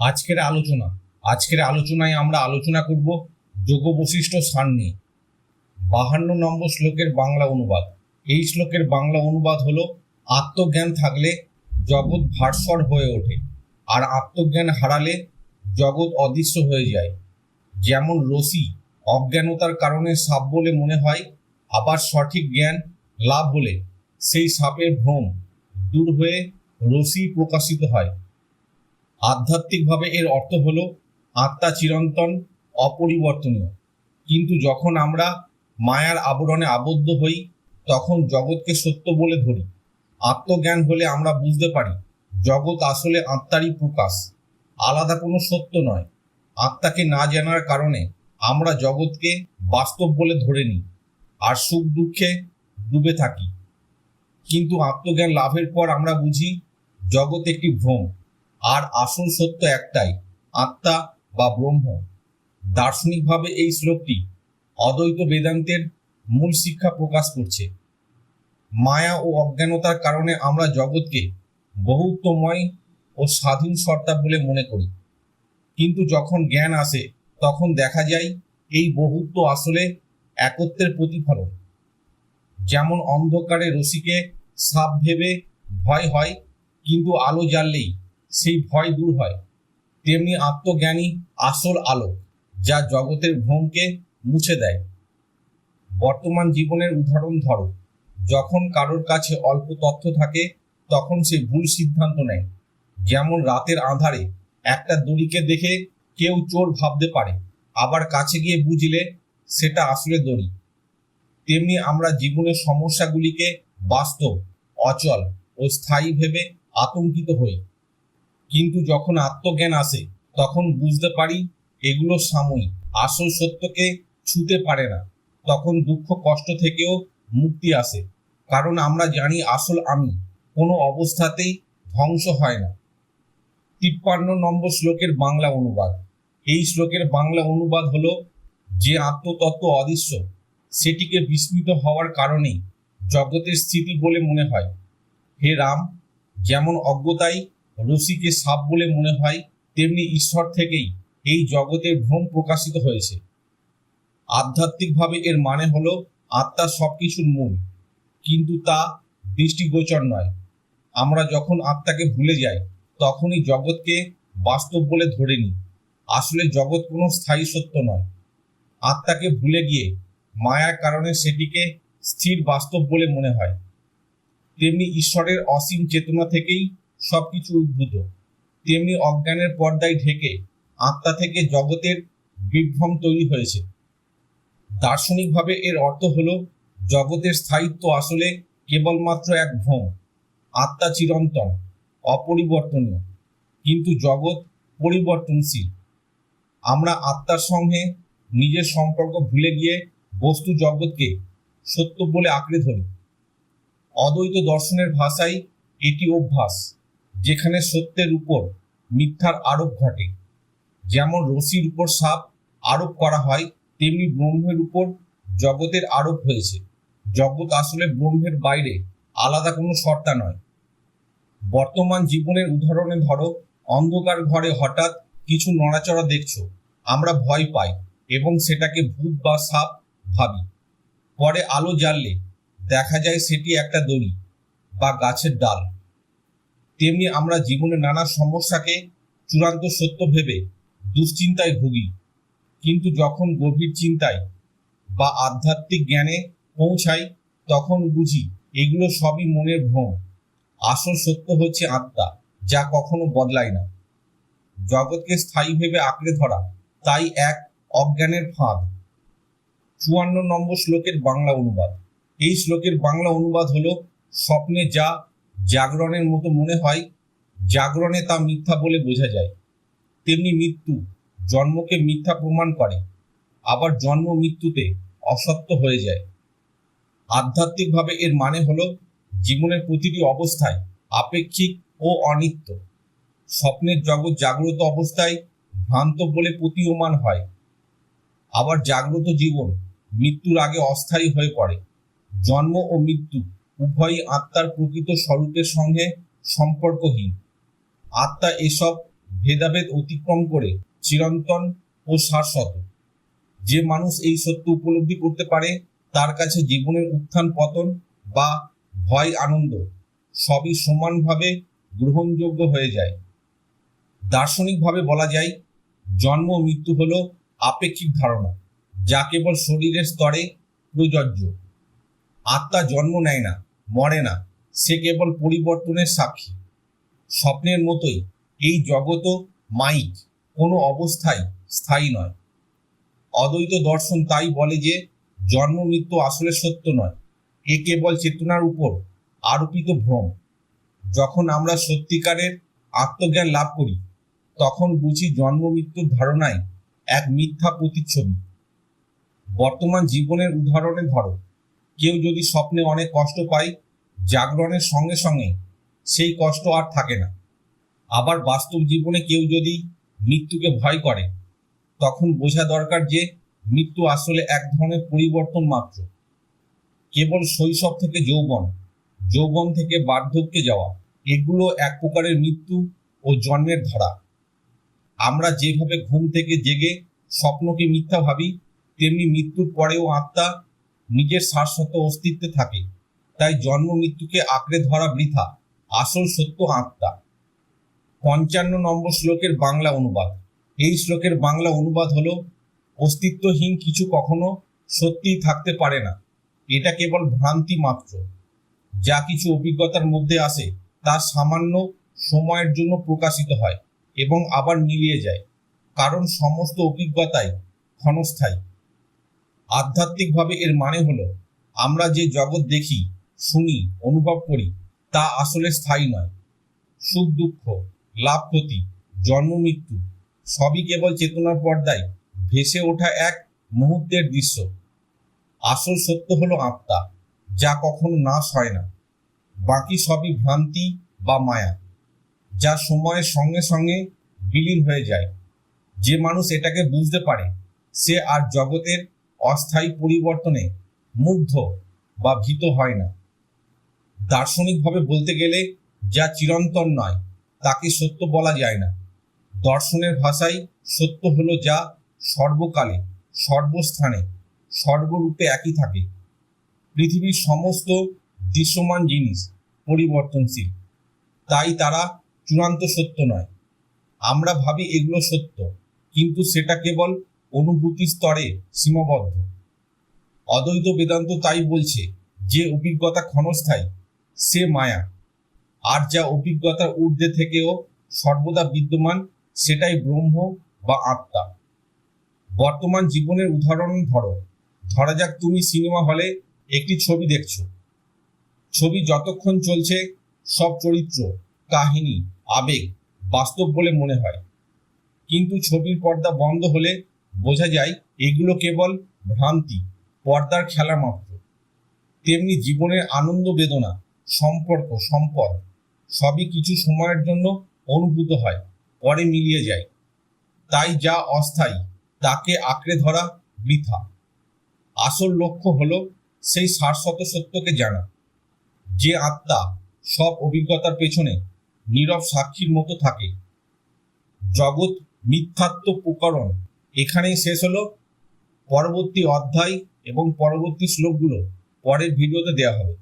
আজকের আলোচনা, আজকের আলোচনায় আমরা আলোচনা করব যোগ বশিষ্ঠ সার নিয়ে। বাহান্ন নম্বর শ্লোকের বাংলা অনুবাদ। এই শ্লোকের বাংলা অনুবাদ হলো, আত্মজ্ঞান থাকলে জগৎ ভাস্বর হয়ে ওঠে, আর আত্মজ্ঞান হারালে জগৎ অদৃশ্য হয়ে যায়। যেমন রশি অজ্ঞানতার কারণে সাপ বলে মনে হয়, আবার সঠিক জ্ঞান লাভ হলে সেই সাপের ভ্রম দূর হয়ে রশি প্রকাশিত হয়। আধ্যাত্মিকভাবে এর অর্থ হলো আত্মা চিরন্তন, অপরিবর্তনীয়। কিন্তু যখন আমরা মায়ার আবরণে আবদ্ধ হই, তখন জগৎকে সত্য বলে ধরি। আত্মজ্ঞান হলে আমরা বুঝতে পারি, জগৎ আসলে আত্মারই প্রকাশ। আলাদা কোনো সত্য নয়। আত্মাকে না জানার কারণে আমরা জগৎকে বাস্তব বলে ধরে নিই আর সুখ দুঃখে ডুবে থাকি। কিন্তু আত্মজ্ঞান লাভের পর আমরা বুঝি, জগৎ একটি ভ্রম। আর আসল সত্য একটাই, আত্মা বা ব্রহ্ম। দার্শনিকভাবে এই শ্লোকটি অদ্বৈত বেদান্তের মূল শিক্ষা প্রকাশ করছে। মায়া ও অজ্ঞানতার কারণে আমরা জগৎকে বহুত্বময় ও স্বাধীন সত্তা বলে মনে করি। কিন্তু যখন জ্ঞান আসে, তখন দেখা যায় এই বহুত্ব আসলে একত্বের প্রতিফলন। যেমন অন্ধকারে রশিকে সাপ ভেবে ভয় হয়, কিন্তু আলো জ্বাললেই সেই ভয় দূর হয়। তেমনি আত্মজ্ঞানী আসল আলো যা জগতের ভ্রমকে মুছে দেয়। বর্তমান জীবনের উদাহরণ ধরো, যখন কারোর কাছে অল্প তথ্য থাকে, তখন সে ভুল সিদ্ধান্ত নেয়। যেমন রাতের আঁধারে একটা দড়িকে দেখে কেউ চোর ভাবতে পারে, আবার কাছে গিয়ে বুঝলে সেটা আসলে দড়ি। তেমনি আমরা জীবনের সমস্যাগুলিকে বাস্তব, অচল ও স্থায়ী ভেবে আতঙ্কিত হই। কিন্তু যখন আত্মজ্ঞান আসে, তখন বুঝতে পারি এগুলো সাময়িক। আসল সত্যকে ছুতে পারে না। তখন দুঃখ, কষ্ট থেকেও মুক্তি আসে। কারণ আমরা জানি আসল আমি। কোনো অবস্থাতেই ধ্বংস হয় না। তিপ্পান্ন নম্বর শ্লোকের বাংলা অনুবাদ। এই শ্লোকের বাংলা অনুবাদ হলো যে আত্মতত্ত্ব অদৃশ্য, সেটিকে বিস্মিত হওয়ার কারণেই জগতের স্থিতি বলে মনে হয়। হে রাম, যেমন অজ্ঞতাই রশিকে সাপ বলে মনে হয়, তেমনি ঈশ্বর থেকেই এই জগতের ভ্রম প্রকাশিত হয়েছে। আধ্যাত্মিকভাবে এর মানে হলো আত্মা সবকিছুর মূল, কিন্তু তা দৃষ্টিগোচর নয়। আমরা যখন আত্মাকে ভুলে যাই, তখনই জগৎকে বাস্তব বলে ধরে নিই। আসলে জগৎ কোনো স্থায়ী সত্য নয়। আত্মাকে ভুলে গিয়ে মায়ার কারণে সেটিকে স্থির বাস্তব বলে মনে হয়। তেমনি ঈশ্বরের অসীম চেতনা থেকেই সবকিছু উদ্ভূত। তেমনি অজ্ঞানের পর্দায় ঢেকে আত্মা থেকে জগতের বিভ্রম তৈরি হয়েছে। দার্শনিকভাবে এর অর্থ হলো, জগতের স্থায়িত্ব আসলে কেবলমাত্র এক ভ্রম। আত্মা চিরন্তন, অপরিবর্তনীয়, কিন্তু জগৎ পরিবর্তনশীল। আমরা আত্মার সঙ্গে নিজের সম্পর্ক ভুলে গিয়ে বস্তু জগৎকে সত্য বলে আঁকড়ে ধরি। অদ্বৈত দর্শনের ভাষায় এটি অভ্যাস। যেখানে সত্যের উপর মিথ্যার আরোপ ঘটে। যেমন রশির উপর সাপ আরোপ করা হয়, তেমনি ব্রহ্মের উপর জগতের আরোপ হয়েছে। জগৎ আসলে ব্রহ্মের বাইরে আলাদা কোনো সত্তা নয়। বর্তমান জীবনের উদাহরণে ধরো, অন্ধকার ঘরে হঠাৎ কিছু নড়াচড়া দেখছ, আমরা ভয় পাই এবং সেটাকে ভূত বা সাপ ভাবি। পরে আলো জ্বাললে দেখা যায় সেটি একটা দড়ি বা গাছের ডাল। তেমনি আমরা জীবনে নানা সমস্যাকে চূড়ান্ত সত্য ভেবে দুশ্চিন্তায় ভুগি। কিন্তু যখন গভীর চিন্তায় বা আধ্যাত্মিক জ্ঞানে পৌঁছাই, তখন বুঝি এগুলো সবই মনের ভ্রম। আসল সত্য হচ্ছে আত্মা, যা কখনো বদলায় না। জগৎকে স্থায়ী ভেবে আঁকড়ে ধরা, তাই এক অজ্ঞানের ফাঁদ। চুয়ান্ন নম্বর শ্লোকের বাংলা অনুবাদ। এই শ্লোকের বাংলা অনুবাদ হলো, স্বপ্নে যা জাগরণের মতো মনে হয়, জাগরণে তা মিথ্যা বলে বোঝা যায়। তেমনি মৃত্যু, জন্মকে মিথ্যা প্রমাণ করে, আবার জন্ম মৃত্যুতে অসত্য হয়ে যায়। আধ্যাত্মিকভাবে এর মানে হলো, জীবনের প্রতিটি অবস্থায় আপেক্ষিক ও অনিত্য। স্বপ্নের জগৎ জাগ্রত অবস্থায় ভ্রান্ত বলে প্রতীয়মান হয়। আবার জাগ্রত জীবন মৃত্যুর আগে অস্থায়ী হয়ে পড়ে। জন্ম ও মৃত্যু উভয়ই আত্মার প্রকৃত স্বরূপের সঙ্গে সম্পর্কহীন। আত্মা এসব ভেদাভেদ অতিক্রম করে চিরন্তন ও শাশ্বত। যে মানুষ এই সত্য উপলব্ধি করতে পারে, তার কাছে জীবনের উত্থান পতন বা ভয় আনন্দ সবই সমানভাবে গ্রহণযোগ্য হয়ে যায়। দার্শনিকভাবে বলা যায়, জন্ম মৃত্যু হলো আপেক্ষিক ধারণা, যা কেবল শরীরের স্তরে প্রযোজ্য। আত্মা জন্ম নেয় না মরে না। সে কেবল পরিবর্তনের সাক্ষী। স্বপ্নের মতোই এই জগৎও মাইক কোনো অবস্থায় স্থায়ী নয়। অদ্বৈত দর্শন তাই বলে যে, জন্ম মৃত্যু আসলে সত্য নয়। এ কেবল চেতনার উপর আরোপিত ভ্রম। যখন আমরা সত্যিকারের আত্মজ্ঞান লাভ করি, তখন বুঝি জন্ম মৃত্যুর ধারণায় এক মিথ্যা প্রতিচ্ছবি। বর্তমান জীবনের উদাহরণে ধরো কেউ যদি স্বপ্নে অনেক কষ্ট পায়, জাগরণের সঙ্গে সঙ্গে সেই কষ্ট আর থাকে না। আবার বাস্তব জীবনে কেউ যদি মৃত্যুকে ভয় করে, তখন বোঝা দরকার যে মৃত্যু আসলে এক ধরনের পরিবর্তন মাত্র। কেবল শৈশব থেকে যৌবন যৌবন থেকে বার্ধক্যে যাওয়া, এগুলো এক প্রকারের মৃত্যু ও জন্মের ধারা। আমরা যেভাবে ঘুম থেকে জেগে স্বপ্নকে মিথ্যা ভাবি, তেমনি মৃত্যুর পরেও আত্মা নিজের শাশ্বত অস্তিত্বে থাকে। তাই জন্ম মৃত্যুকে আঁকড়ে ধরা বৃথা, আসল সত্য আত্মা। পঞ্চান্ন নম্বর শ্লোকের বাংলা অনুবাদ। এই শ্লোকের বাংলা অনুবাদ হলো, অস্তিত্বহীন কিছু কখনো সত্যিই থাকতে পারে না। এটা কেবল ভ্রান্তি মাত্র। যা কিছু অভিজ্ঞতার মধ্যে আসে, তা সামান্য সময়ের জন্য প্রকাশিত হয় এবং আবার মিলিয়ে যায়। কারণ সমস্ত অভিজ্ঞতাই ক্ষণস্থায়ী। আধ্যাত্মিকভাবে এর মানে হলো, আমরা যে জগৎ দেখি, শুনি, অনুভব করি, তা আসলে স্থায়ী নয়। সুখ, দুঃখ, লাভ, ক্ষতি, জন্ম, মৃত্যু, সবই কেবল চেতনার পর্দায় ভেসে ওঠা এক মুহূর্তের দৃশ্য। আসল সত্য হলো আত্মা, যা কখনো নাশ হয় না। বাকি সবই ভ্রান্তি বা মায়া, যা সময়ের সঙ্গে সঙ্গে বিলীন হয়ে যায়। যে মানুষ এটাকে বুঝতে পারে, সে আর জগতের অস্থায়ী পরিবর্তনে মুগ্ধ বা ভীত হয় না। দার্শনিকভাবে বলতে গেলে যা চিরন্তন নয়, তাকে সত্য বলা যায় না। দর্শনের ভাষায় সত্য হলো যা সর্বকালে, সর্বস্থানে, সর্বরূপে একই থাকে। পৃথিবীর সমস্ত দৃশ্যমান জিনিস পরিবর্তনশীল, তাই তারা চূড়ান্ত সত্য নয়। আমরা ভাবি এগুলো সত্য, কিন্তু সেটা কেবল অনুভূতি স্তরে সীমাবদ্ধ। অদ্বৈত বেদান্ত তাই বলছে, যে অভিজ্ঞতা ক্ষণস্থায়ী, সে মায়া। আর যা অভিজ্ঞতার ঊর্ধ্বে থেকেও সর্বদা বিদ্যমান, সেটাই ব্রহ্ম বা আত্মা। বর্তমান জীবনের উদাহরণ ধরো। ধরা যাক তুমি সিনেমা হলে একটি ছবি দেখছ। ছবি যতক্ষণ চলছে, সব চরিত্র, কাহিনী, আবেগ, বাস্তব বলে মনে হয়। কিন্তু ছবির পর্দা বন্ধ হলে বোঝা যায় এগুলো কেবল ভ্রান্তি, পর্দার খেলা মাত্র। তেমনি জীবনের আনন্দ বেদনা, সম্পর্ক, সম্পদ, সবই কিছু সময়ের জন্য অনুভূত হয়, পরে মিলিয়ে যায়। তাই যা অস্থায়ী, তাকে আঁকড়ে ধরা বৃথা। আসল লক্ষ্য হলো সেই শাশ্বত সত্যকে জানা। যে আত্মা সব অভিজ্ঞতার পেছনে নীরব সাক্ষীর মতো থাকে। জগৎ মিথ্যাত্ব প্রকরণ এখানেই শেষ হলো। পরবর্তী অধ্যায় এবং পরবর্তী শ্লোকগুলো পরের ভিডিওতে দেওয়া হবে।